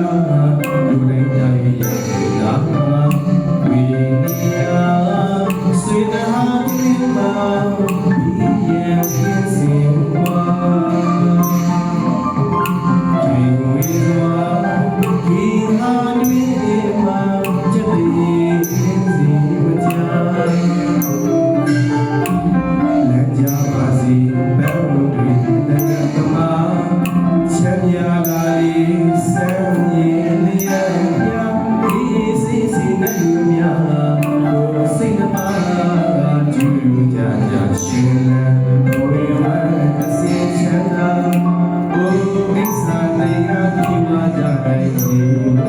nada. Thank you.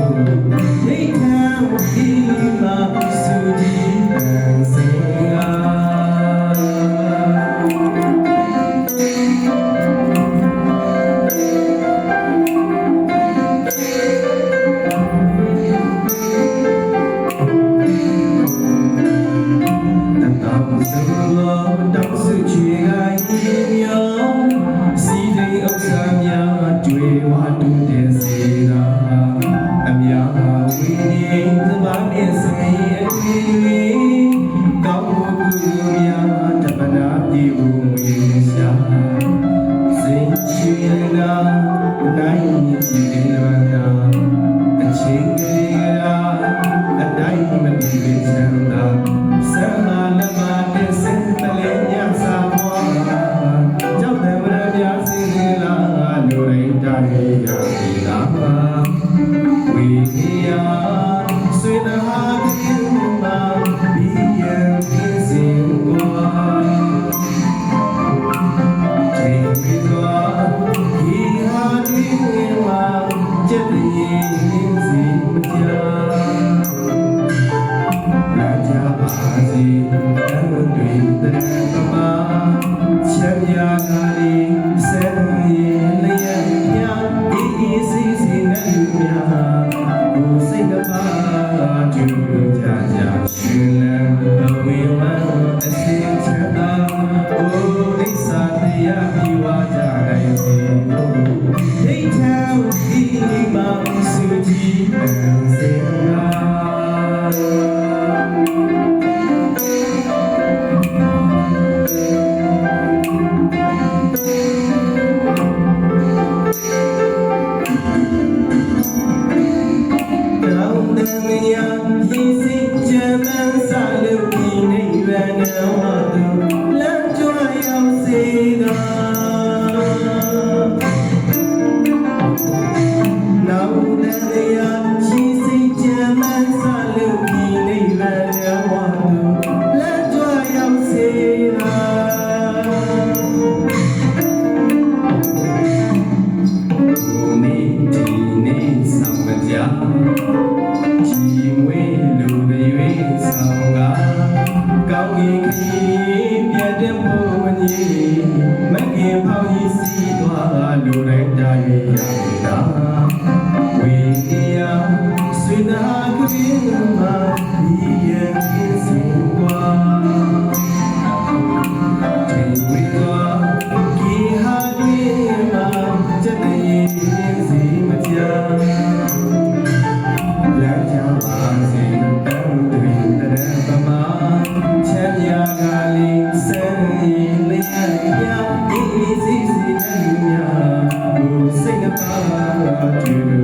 Bình Gracias. não စီမြတ်တဲ့မုံမကြီးမကင်ဖောင်းကြီးစီသွားလူတိုင်းတာရရတာဝေယဆွေနာကပြင်းမှာဒီရဲ့စီကွာဒီဝေကွာ I do.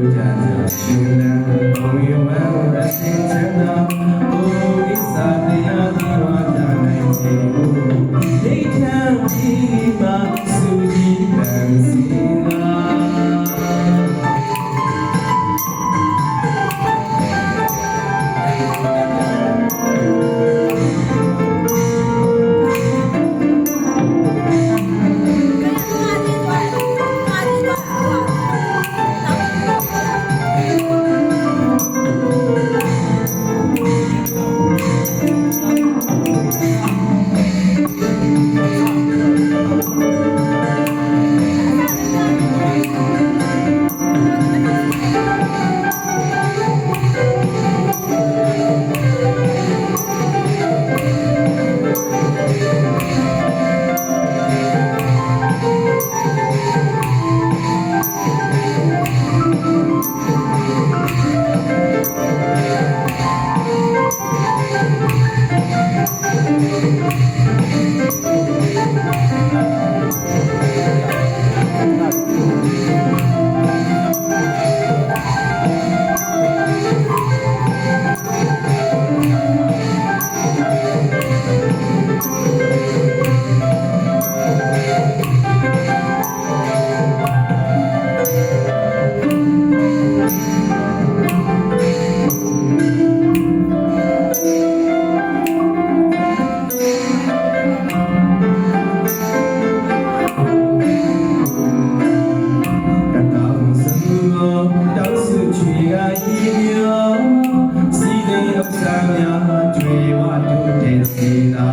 ဆံများကြွေဝတုတေသေနာ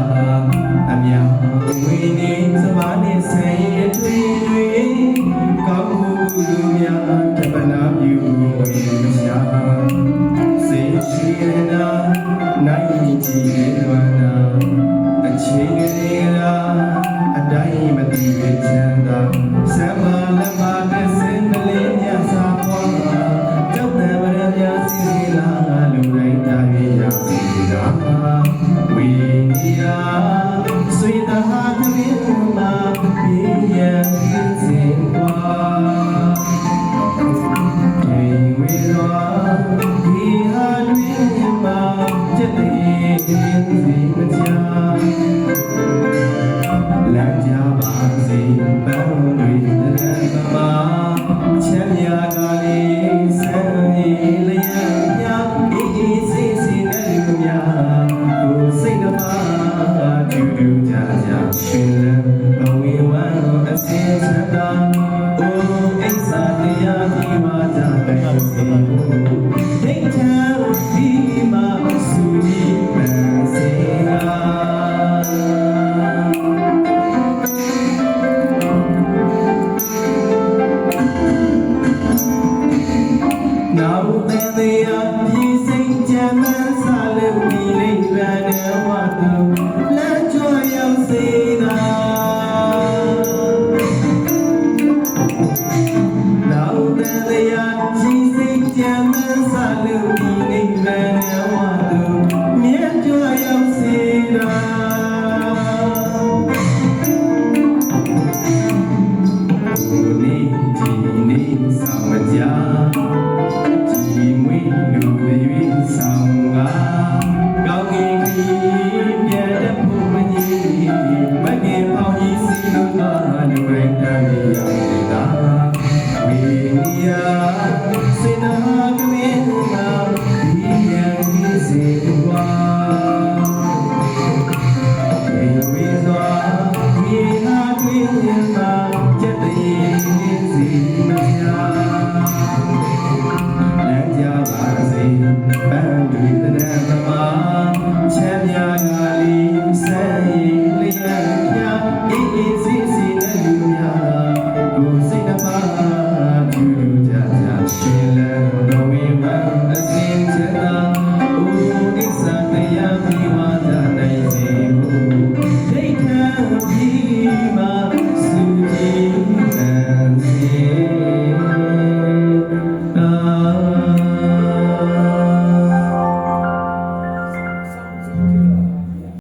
အမြဝိနေ